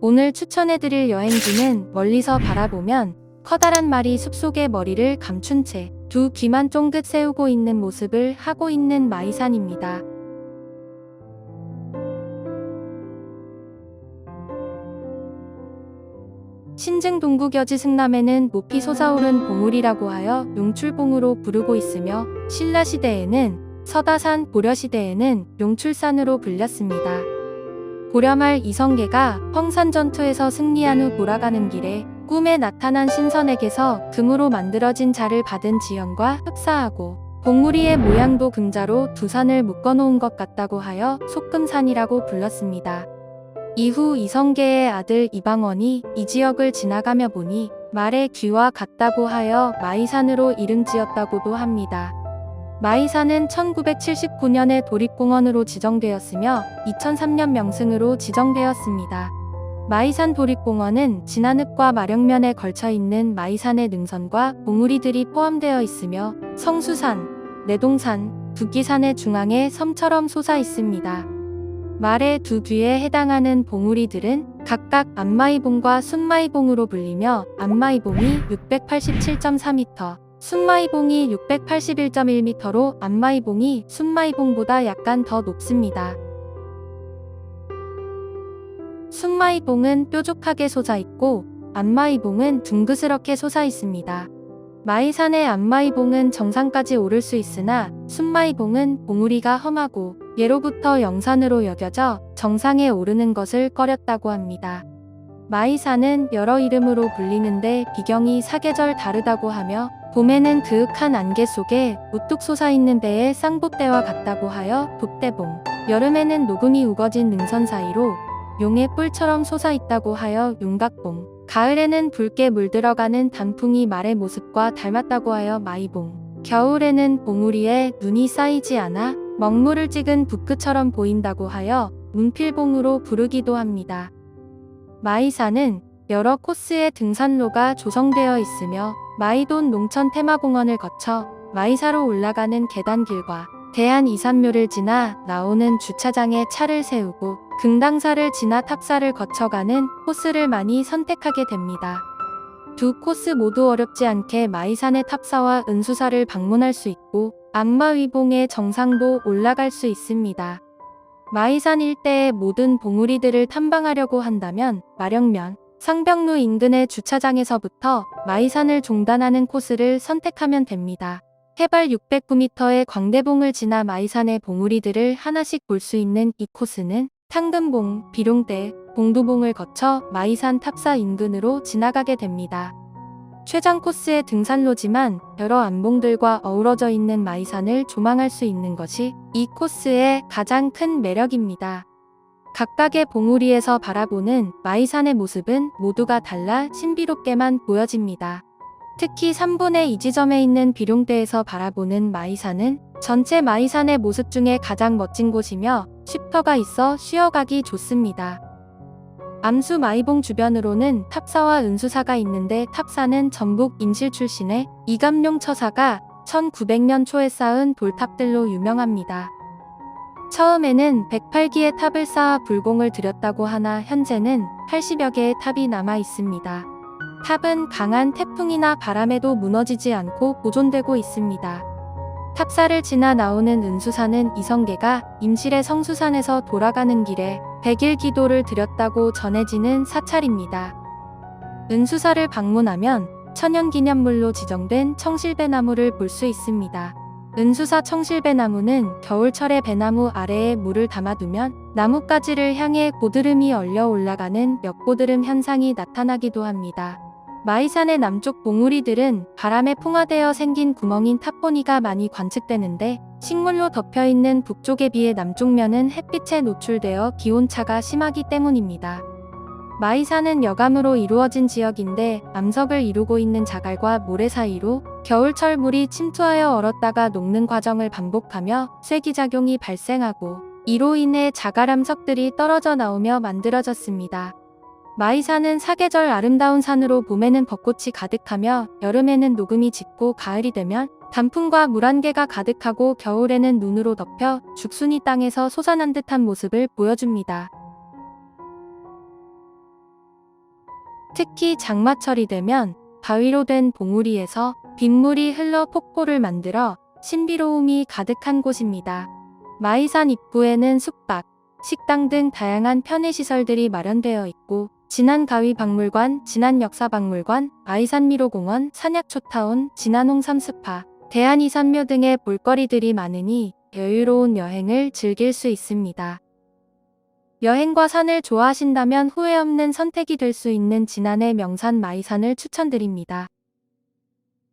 오늘 추천해드릴 여행지는 멀리서 바라보면 커다란 말이 숲속에 머리를 감춘 채 두 귀만 쫑긋 세우고 있는 모습을 하고 있는 마이산입니다. 신증 동구겨지 승남에는 높이 솟아오른 봉우리라고 하여 용출봉으로 부르고 있으며 신라시대에는 서다산 고려시대에는 용출산으로 불렸습니다. 고려말 이성계가 황산전투에서 승리한 후 돌아가는 길에 꿈에 나타난 신선에게서 금으로 만들어진 자를 받은 지형과 흡사하고 봉우리의 모양도 금자로 두 산을 묶어놓은 것 같다고 하여 속금산이라고 불렀습니다. 이후 이성계의 아들 이방원이 이 지역을 지나가며 보니 말의 귀와 같다고 하여 마이산으로 이름 지었다고도 합니다. 마이산은 1979년에 도립공원으로 지정되었으며 2003년 명승으로 지정되었습니다. 마이산 도립공원은 진안읍과 마령면에 걸쳐 있는 마이산의 능선과 봉우리들이 포함되어 있으며 성수산, 내동산, 두기산의 중앙에 섬처럼 솟아 있습니다. 말의 두 뒤에 해당하는 봉우리들은 각각 안마이봉과 순마이봉으로 불리며 안마이봉이 687.4m, 순마이봉이 681.1m로 안마이봉이 순마이봉보다 약간 더 높습니다. 순마이봉은 뾰족하게 솟아 있고 안마이봉은 둥그스럽게 솟아 있습니다. 마이산의 안마이봉은 정상까지 오를 수 있으나 순마이봉은 봉우리가 험하고 예로부터 영산으로 여겨져 정상에 오르는 것을 꺼렸다고 합니다. 마이산은 여러 이름으로 불리는데 비경이 사계절 다르다고 하며 봄에는 그윽한 안개 속에 우뚝 솟아있는 배의 쌍봇대와 같다고 하여 돛대봉, 여름에는 녹음이 우거진 능선 사이로 용의 뿔처럼 솟아있다고 하여 용각봉, 가을에는 붉게 물들어가는 단풍이 말의 모습과 닮았다고 하여 마이봉, 겨울에는 봉우리에 눈이 쌓이지 않아 먹물을 찍은 붓끝처럼 보인다고 하여 문필봉으로 부르기도 합니다. 마이산은 여러 코스의 등산로가 조성되어 있으며 마이돈 농천 테마공원을 거쳐 마이사로 올라가는 계단길과 대한 이산묘를 지나 나오는 주차장에 차를 세우고 금당사를 지나 탑사를 거쳐가는 코스를 많이 선택하게 됩니다. 두 코스 모두 어렵지 않게 마이산의 탑사와 은수사를 방문할 수 있고 안마위봉의 정상도 올라갈 수 있습니다. 마이산 일대의 모든 봉우리들을 탐방하려고 한다면 마령면, 상병루 인근의 주차장에서부터 마이산을 종단하는 코스를 선택하면 됩니다. 해발 609m의 광대봉을 지나 마이산의 봉우리들을 하나씩 볼 수 있는 이 코스는 탕금봉, 비룡대, 봉두봉을 거쳐 마이산 탑사 인근으로 지나가게 됩니다. 최장 코스의 등산로지만 여러 안봉들과 어우러져 있는 마이산을 조망할 수 있는 것이 이 코스의 가장 큰 매력입니다. 각각의 봉우리에서 바라보는 마이산의 모습은 모두가 달라 신비롭게만 보여집니다. 특히 3분의 2 지점에 있는 비룡대에서 바라보는 마이산은 전체 마이산의 모습 중에 가장 멋진 곳이며 쉼터가 있어 쉬어가기 좋습니다. 암수 마이봉 주변으로는 탑사와 은수사가 있는데 탑사는 전북 임실 출신의 이감룡 처사가 1900년 초에 쌓은 돌탑들로 유명합니다. 처음에는 108기의 탑을 쌓아 불공을 들였다고 하나 현재는 80여 개의 탑이 남아 있습니다. 탑은 강한 태풍이나 바람에도 무너지지 않고 보존되고 있습니다. 탑사를 지나 나오는 은수산은 이성계가 임실의 성수산에서 돌아가는 길에 백일 기도를 드렸다고 전해지는 사찰입니다. 은수사를 방문하면 천연기념물로 지정된 청실배나무를 볼 수 있습니다. 은수사 청실배나무는 겨울철에 배나무 아래에 물을 담아두면 나뭇가지를 향해 고드름이 얼려 올라가는 몇고드름 현상이 나타나기도 합니다. 마이산의 남쪽 봉우리들은 바람에 풍화되어 생긴 구멍인 탑보니가 많이 관측되는데 식물로 덮여 있는 북쪽에 비해 남쪽 면은 햇빛에 노출되어 기온차가 심하기 때문입니다. 마이산은 여감으로 이루어진 지역인데 암석을 이루고 있는 자갈과 모래 사이로 겨울철 물이 침투하여 얼었다가 녹는 과정을 반복하며 쇠기작용이 발생하고 이로 인해 자갈 암석들이 떨어져 나오며 만들어졌습니다. 마이산은 사계절 아름다운 산으로 봄에는 벚꽃이 가득하며 여름에는 녹음이 짙고 가을이 되면 단풍과 물안개가 가득하고 겨울에는 눈으로 덮여 죽순이 땅에서 솟아난 듯한 모습을 보여줍니다. 특히 장마철이 되면 바위로 된 봉우리에서 빗물이 흘러 폭포를 만들어 신비로움이 가득한 곳입니다. 마이산 입구에는 숙박, 식당 등 다양한 편의시설들이 마련되어 있고 진안 가위 박물관, 진안 역사 박물관, 마이산 미로공원, 산약초타운, 진안 홍삼스파, 대한 이산묘 등의 볼거리들이 많으니 여유로운 여행을 즐길 수 있습니다. 여행과 산을 좋아하신다면 후회 없는 선택이 될 수 있는 진안의 명산 마이산을 추천드립니다.